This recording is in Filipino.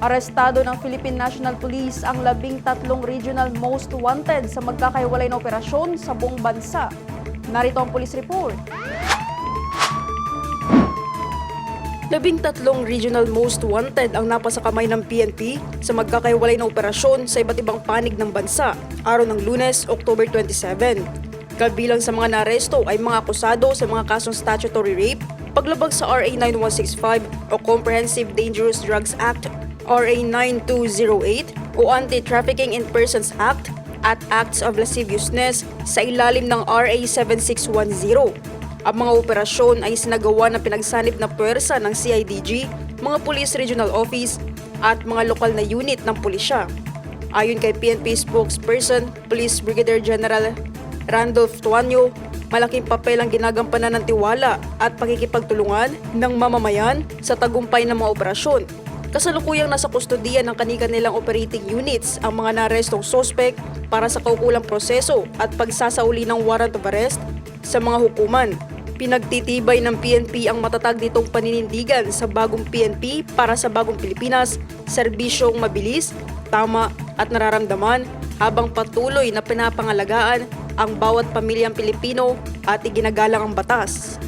Arestado ng Philippine National Police ang labing tatlong regional most wanted sa magkakahiwalay na operasyon sa buong bansa. Narito ang police report. Labing tatlong regional most wanted ang napasa kamay ng PNP sa magkakahiwalay na operasyon sa iba't ibang panig ng bansa, araw ng lunes, October 27. Kabilang sa mga naaresto ay mga akusado sa mga kasong statutory rape, paglabag sa RA 9165 o Comprehensive Dangerous Drugs Act, RA 9208 o Anti-Trafficking in Persons Act at Acts of Lasciviousness sa ilalim ng RA 7610. Ang mga operasyon ay sinagawa ng pinagsanib na puwersa ng CIDG, mga Police Regional Office at mga lokal na unit ng pulisya. Ayon kay PNP spokesperson, Police Brigadier General Randolph Tuanyo, malaking papel ang ginagampanan ng tiwala at pakikipagtulungan ng mamamayan sa tagumpay ng mga operasyon. Kasalukuyang nasa kustodiya ng kani-kanilang operating units ang mga narestong sospek para sa kaukulang proseso at pagsasauli ng warrant of arrest sa mga hukuman. Pinagtitibay ng PNP ang matatag nitong paninindigan sa bagong PNP para sa bagong Pilipinas, serbisyong mabilis, tama at nararamdaman habang patuloy na pinapangalagaan ang bawat pamilyang Pilipino at iginagalang ang batas.